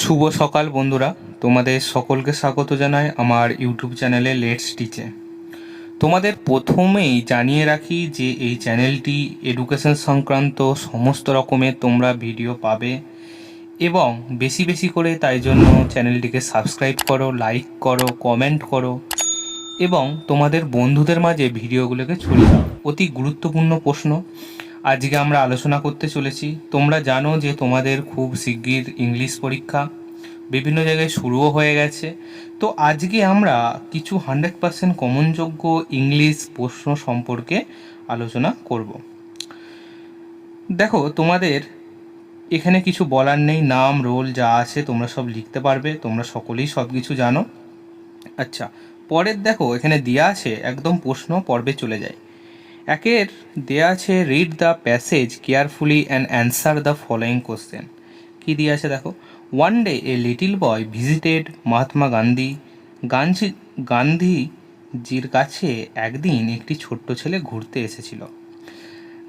শুভ সকাল বন্ধুরা। তোমাদের সকলকে স্বাগত জানাই আমার ইউটিউব চ্যানেলে লেটস টিচে তোমাদের প্রথমেই জানিয়ে রাখি যে এই চ্যানেলটি এডুকেশন সংক্রান্ত সমস্ত রকমের তোমরা ভিডিও পাবে এবং বেশি বেশি করে তাই জন্য চ্যানেলটিকে সাবস্ক্রাইব করো লাইক করো কমেন্ট করো এবং তোমাদের বন্ধুদের মাঝে ভিডিওগুলোকে ছড়িয়ে দাও। অতি গুরুত্বপূর্ণ প্রশ্ন। আজকে আমরা আলোচনা করতে চলেছি। তোমরা জানো যে তোমাদের খুব শিগগির ইংলিশ পরীক্ষা। বিভিন্ন জায়গায় শুরুও হয়ে গেছে। তো আজকে আমরা কিছু হান্ড্রেড পার্সেন্ট কমনযোগ্য ইংলিশ প্রশ্ন সম্পর্কে আলোচনা করব। দেখো, তোমাদের এখানে কিছু বলার নেই, নাম, রোল যা আছে তোমরা সব লিখতে পারবে, তোমরা সকলেই সব কিছু জানো। আচ্ছা পরের দেখো, এখানে দেয়া আছে, একদম প্রশ্ন, পর্বে চলে যায়। একের দেয়া আছে read the passage carefully and answer the following question কী দিয়ে আছে দেখো? One day a little boy visited Mahatma Gandhi Gandhi গান্ধীজির কাছে একদিন একটি ছোট্ট ছেলে ঘুরতে এসেছিল।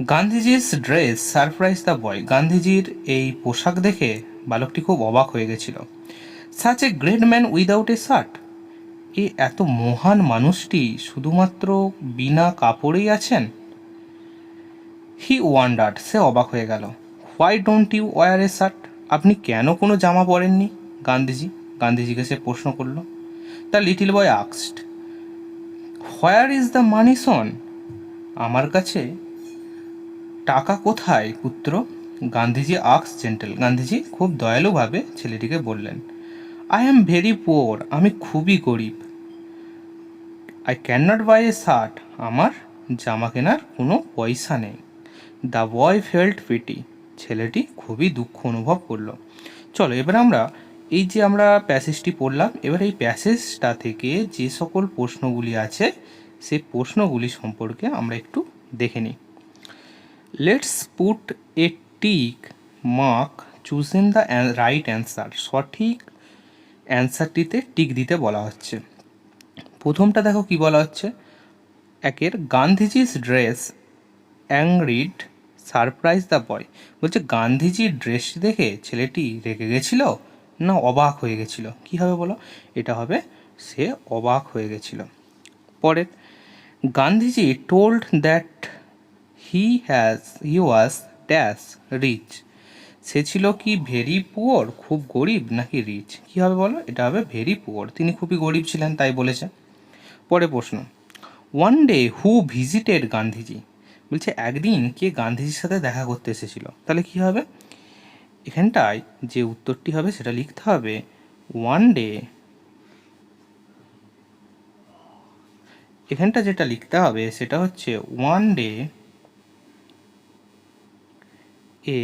গান্ধীজির ড্রেস সারপ্রাইজ দ্য বয় গান্ধীজির এই পোশাক দেখে বালকটি খুব অবাক হয়ে গেছিল। Such a great man without a shirt a এত মহান মানুষটি শুধুমাত্র বিনা কাপড়েই আছেন? হি ওয়ান্ডার্ড সে অবাক হয়ে গেল। Why don't you wear a shirt আপনি কেন কোনো জামা পরেননি? গান্ধীজি, গান্ধীজিকে সে প্রশ্ন করল। The little boy আক্সড where is the money son আমার কাছে টাকা কোথায়, পুত্র? গান্ধীজি আক্স জেন্টেল গান্ধীজি খুব দয়ালুভাবে ছেলেটিকে বললেন আই অ্যাম ভেরি পোর আমি খুবই গরিব। I can not buy a shirt আমার জামা কেনার কোনো পয়সা নেই। দ্য বয় ফেল্ট পিটি ছেলেটি খুবই দুঃখ অনুভব করল। চলো, এবার আমরা এই যে আমরা প্যাসেজটি পড়লাম, এবার এই প্যাসেজটা থেকে যে সকল প্রশ্নগুলি আছে, সেই প্রশ্নগুলি সম্পর্কে আমরা একটু দেখে নিই। Let's put a tick mark chosen the right answer সঠিক অ্যান্সারটিতে টিক দিতে বলা হচ্ছে। প্রথমটা দেখো কি বলা হচ্ছে। একের Gandhiji's dress angered, surprise the boy. বলছে, গান্ধীজির ড্রেস দেখে ছেলেটি রেগে গেছিল না অবাক হয়ে গেছিল? কি হবে বলো? এটা হবে সে অবাক হয়ে গেছিল। পরের, Gandhiji told that he has he was dash rich সে ছিল কি ভেরি পুয়ার? খুব গরিব নাকি রিচ কী হবে বলো? এটা হবে ভেরি পুয়ার। তিনি খুবই গরিব ছিলেন, তাই বলেছে। পরে প্রশ্ন one day who visited Gandhiji বলছে, একদিন কে গান্ধীজির সাথে দেখা করতে এসেছিল। তাহলে কি হবে? এখানটায় যে উত্তরটি হবে সেটা লিখতে হবে ওয়ান ডে এখানটা যেটা লিখতে হবে সেটা হচ্ছে one day a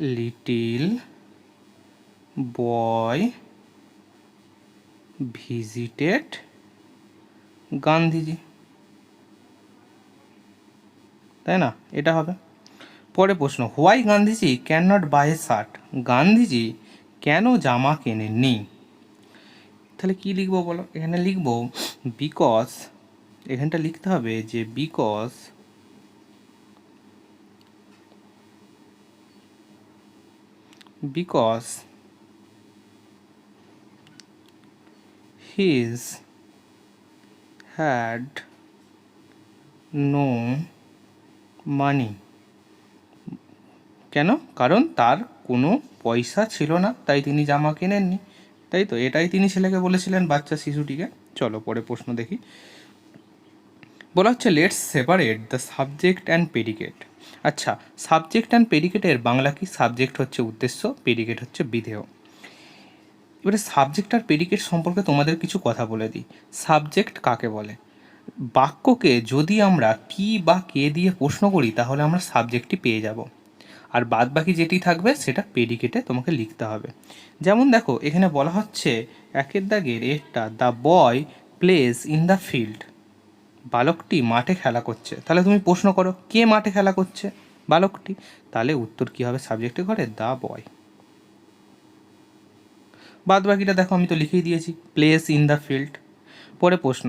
little boy visited Gandhiji. তাই না? এটা হবে। পরে প্রশ্ন, why Gandhiji can not buy shirt? Gandhiji কেন জামা কেনেননি? তাহলে কি লিখব বলো? এখানে লিখব, বিকজ, এখানটা লিখতে হবে যে because because his had no money. কেন? কারণ তার কোনো পয়সা ছিল না, তাই তিনি জামা কেনেননি। তাই তো, এটাই তিনি ছেলেকে বলেছিলেন বাচ্চা শিশুটিকে। চলো, পরে প্রশ্ন দেখি। বলা হচ্ছে let's separate the subject and predicate আচ্ছা সাবজেক্ট অ্যান্ড পেডিকেটের বাংলা কি? সাবজেক্ট হচ্ছে উদ্দেশ্য পেডিকেট হচ্ছে বিধেয়। এবারে সাবজেক্ট আর পেডিকেট সম্পর্কে তোমাদের কিছু কথা বলে দিই। সাবজেক্ট কাকে বলে? বাক্যকে যদি আমরা কি বা কে দিয়ে প্রশ্ন করি, তাহলে আমরা সাবজেক্টটি পেয়ে যাব। আর বাদ বাকি যেটি থাকবে, সেটা পেডিকেটে তোমাকে লিখতে হবে। যেমন দেখো, এখানে বলা হচ্ছে, একের দাগের একটা the boy plays in the field বালকটি মাঠে খেলা করছে। তাহলে তুমি প্রশ্ন করো, কে মাঠে খেলা করছে বালকটি? তাহলে উত্তর কি হবে? সাবজেক্টে ঘরে দ্য বয় বাদ বাকিটা দেখো, আমি তো লিখেই দিয়েছি প্লেস ইন দ্য ফিল্ড পরে প্রশ্ন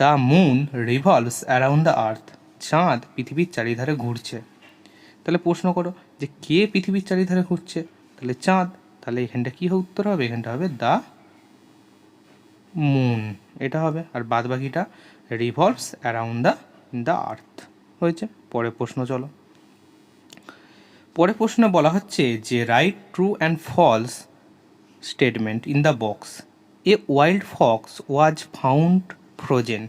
the moon revolves around the earth চাঁদ পৃথিবীর চারিধারে ঘুরছে। তাহলে প্রশ্ন করো যে কে পৃথিবীর চারিধারে ঘুরছে? তাহলে চাঁদ। তাহলে এখানটা কী উত্তর হবে, এখানটা হবে দ্য মুন এটা হবে। আর বাদ বাকিটা revolves around the the earth হয়েছে? পরের প্রশ্ন চলো। পরের প্রশ্নে বলা হচ্ছে যে write true and false statement in the box a wild fox was found frozen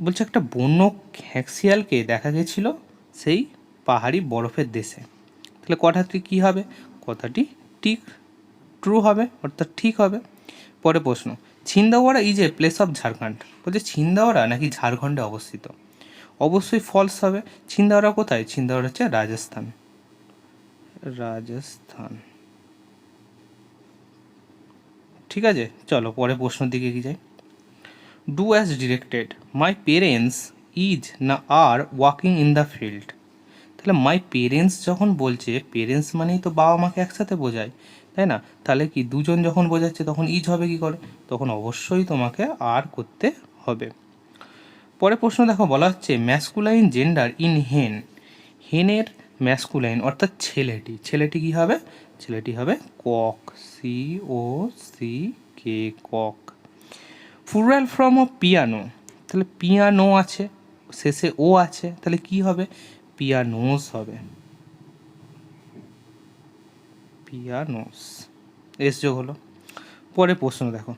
বলছে একটা বন্য ঘ্যাঁকশিয়ালকে দেখা গেছিল সেই পাহাড়ি বরফের দেশে। তাহলে কথাটি কী হবে? কথাটি ঠিক ট্রু হবে, অর্থাৎ ঠিক হবে। পরে প্রশ্ন। Chhindwara is a place of Jharkhand বলছে ছিন্দাওয়াড়া নাকি ঝাড়খণ্ডে অবস্থিত? অবশ্যই ফলস হবে। ছিন্দাওয়াড়া কোথায়? ছিন্দাওয়াড়া হচ্ছে রাজস্থান। রাজস্থান। ঠিক আছে, চলো পরে প্রশ্নের দিকে কি যাই। Do as directed my parents is না are walking in the field তাহলে মাই পেরেন্টস যখন বলছে পেরেন্টস মানেই তো বাবা মাকে একসাথে বোঝায়, তাই না? তাহলে কি দুজন যখন বোঝাচ্ছে তখন ইজ হবে কি করে? তখন অবশ্যই তোমাকে আর করতে হবে। পরে প্রশ্ন দেখো, বলা হচ্ছে ম্যাসকুলাইন জেন্ডার ইন হেন হেনের ম্যাসকুলাইন অর্থাৎ ছেলেটি। ছেলেটি কি হবে? ছেলেটি হবে cock C O C K cock. ফুরাল from O piano তাহলে পিয়ানো আছে, শেষে ও আছে, তাহলে কি হবে? পিয়ানোস হবে। পিয়ানোস। এস যোগ হলো। পরে প্রশ্ন দেখো।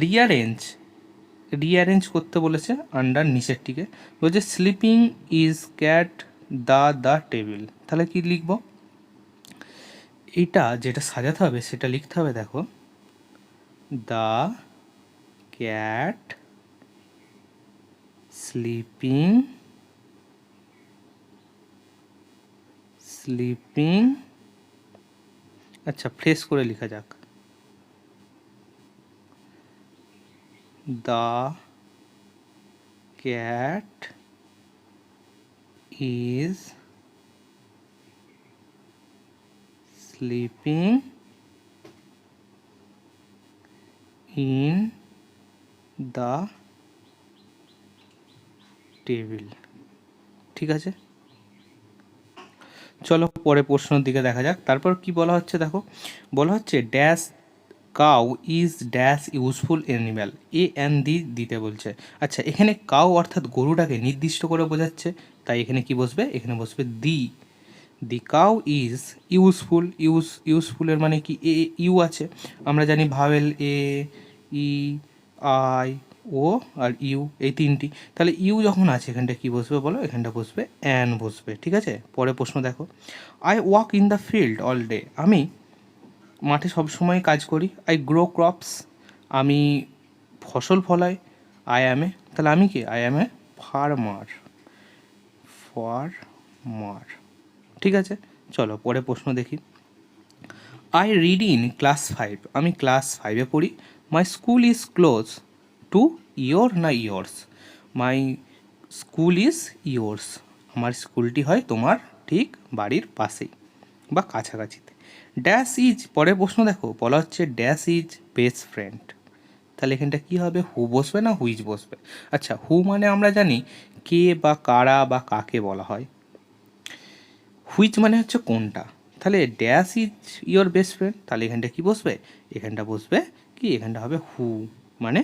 রিয়ারেঞ্জ রিঅ্যারেঞ্জ করতে বলেছে আন্ডার নিচেরটিকে। বলছে sleeping is cat the the table তাহলে কি লিখব? এটা যেটা সাজাতে হবে, সেটা লিখতে হবে দেখো। দ্য ক্যাট স্লিপিং স্লিপিং আচ্ছা ফ্রেশ করে লেখা যাক। The cat is sleeping in the table ঠিক আছে? চলো পরে প্রশ্নের দিকে দেখা যাক। তারপর কি বলা হচ্ছে দেখো? বলা হচ্ছে dash cow is dash useful animal a an the দিতে বলছে। আচ্ছা এখানে কাউ অর্থাৎ গরুটাকে নির্দিষ্ট করে বোঝাচ্ছে। তাই এখানে কি বসবে? এখানে বসবে the the cow is useful use ইউজফুলের মানে কি? এ ইউ আছে। আমরা জানি vowel A E I O R U, এই তিনটি। তাহলে ইউ যখন আছে এখানটা কি বসবে বলো? এখানটা বসবে, অ্যান বসবে, ঠিক আছে? পরে প্রশ্ন দেখো। I walk in the field all day. আমি মাঠে সবসময় কাজ করি। I grow crops. আমি ফসল ফলাই। আই অ্যাম এ, তাহলে আমি কি? I am a farmer. Farmer. ঠিক আছে? চলো পরে প্রশ্ন দেখি। I read in class five. আমি ক্লাস ফাইভে পড়ি। My school is close. To your না yours my school is yours আমার স্কুলটি হয় তোমার ঠিক বাড়ির পাশেই বা কাছাকাছিতে। ড্যাশ ইজ পরের প্রশ্ন দেখো, বলা হচ্ছে ড্যাশ ইজ বেস্ট ফ্রেন্ড তাহলে এখানটা কী হবে? হু বসবে না হুইজ বসবে? আচ্ছা হু মানে আমরা জানি কে বা কারা বা কাকে বলা হয়। হুইচ মানে হচ্ছে কোনটা? তাহলে dash is your best friend তাহলে এখানটা কি বসবে? এখানটা বসবে কি? এখানটা হবে হু মানে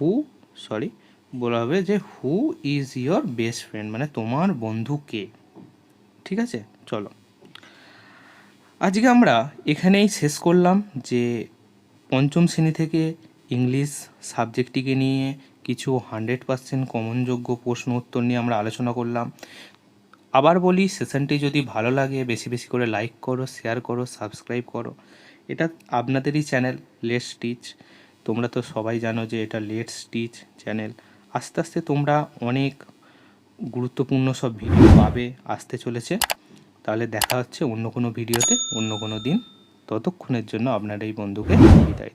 হু সরি বলা হবে যে who is your best friend মানে তোমার বন্ধু কে? ঠিক আছে? চলো। আজকে আমরা এখানেই শেষ করলাম যে পঞ্চম শ্রেণি থেকে ইংলিশ সাবজেক্টটিকে নিয়ে কিছু হান্ড্রেড পার্সেন্ট কমনযোগ্য প্রশ্ন উত্তর নিয়ে আমরা আলোচনা করলাম। আবার বলি, সেশনটি যদি ভালো লাগে, বেশি বেশি করে লাইক করো, শেয়ার করো, সাবস্ক্রাইব করো। এটা আপনাদেরই চ্যানেল লেস স্টিচ তোমরা তো সবাই জানো যে এটা লেট স্টিচ চ্যানেল আস্তে আস্তে তোমরা অনেক গুরুত্বপূর্ণ সব ভিডিও পাবে, আসতে চলেছে। তাহলে দেখা হচ্ছে অন্য কোনো ভিডিওতে অন্য কোনো দিন। ততক্ষণের জন্য আপনার এই বন্ধুকে বিদায় দিই।